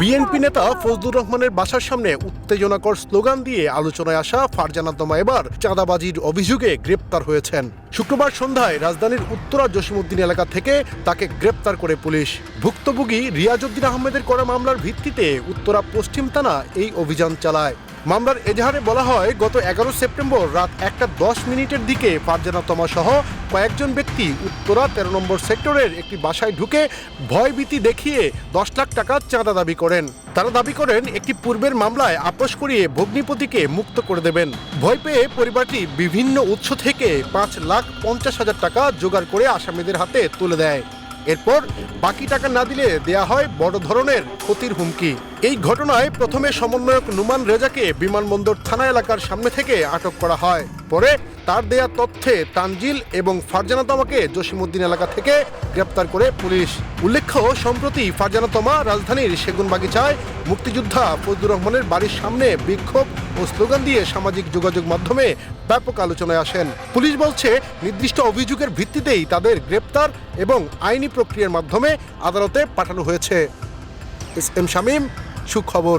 BNP নেতা ফজলুর রহমানের বাসার সামনে উত্তেজনাকর স্লোগান দিয়ে আলোচনায় আসা ফারজানা তমা এবার চাঁদাবাজির অভিযোগে গ্রেপ্তার হয়েছেন। শুক্রবার সন্ধ্যায় রাজধানীর উত্তরা জসিমউদ্দিন এলাকা থেকে তাকে গ্রেপ্তার করে পুলিশ। ভুক্তভোগী রিয়াজউদ্দিন আহমেদের করা মামলার ভিত্তিতে উত্তরা পশ্চিম থানা এই অভিযান চালায়। মামলার এজাহারে বলা হয়, গত এগারো সেপ্টেম্বর রাত একটা দশ মিনিটের দিকে ফারজানা তমা সহ কয়েকজন ব্যক্তি উত্তরা তেরো নম্বর সেক্টরের একটি বাসায় ঢুকে ভয়ভীতি দেখিয়ে দশ লাখ টাকা চাঁদা দাবি করেন। তারা দাবি করেন, একটি পূর্বের মামলায় আপোষ করিয়ে ভগ্নিপতিকে মুক্ত করে দেবেন। ভয় পেয়ে পরিবারটি বিভিন্ন উৎস থেকে পাঁচ লাখ পঞ্চাশ হাজার টাকা জোগাড় করে আসামিদের হাতে তুলে দেয়। এরপর বাকি টাকা না দিলে দেয়া হয় বড় ধরনের ক্ষতির হুমকি। এই ঘটনায় প্রথমে সমন্বয়ক নুমান রেজাকে বিমানবন্দর থানা এলাকার সামনে থেকে আটক করা হয়। পরে তার দেয়া তথ্যে তানজিল এবং ফারজানা তমাকে জসিমউদ্দিন এলাকা থেকে গ্রেপ্তার করে পুলিশ। উল্লেখ্য, সম্প্রতি ফারজানা তমা রাজধানীর সেগুনবাগিচায় মুক্তিযোদ্ধা ফজলুর রহমানের বাড়ির সামনে বিক্ষোভ ও স্লোগান দিয়ে সামাজিক যোগাযোগ মাধ্যমে ব্যাপক আলোচনায় আসেন। পুলিশ বলছে, নির্দিষ্ট অভিযোগের ভিত্তিতেই তাদের গ্রেপ্তার এবং আইনি প্রক্রিয়ার মাধ্যমে আদালতে পাঠানো হয়েছে। এস এম শামীম খবর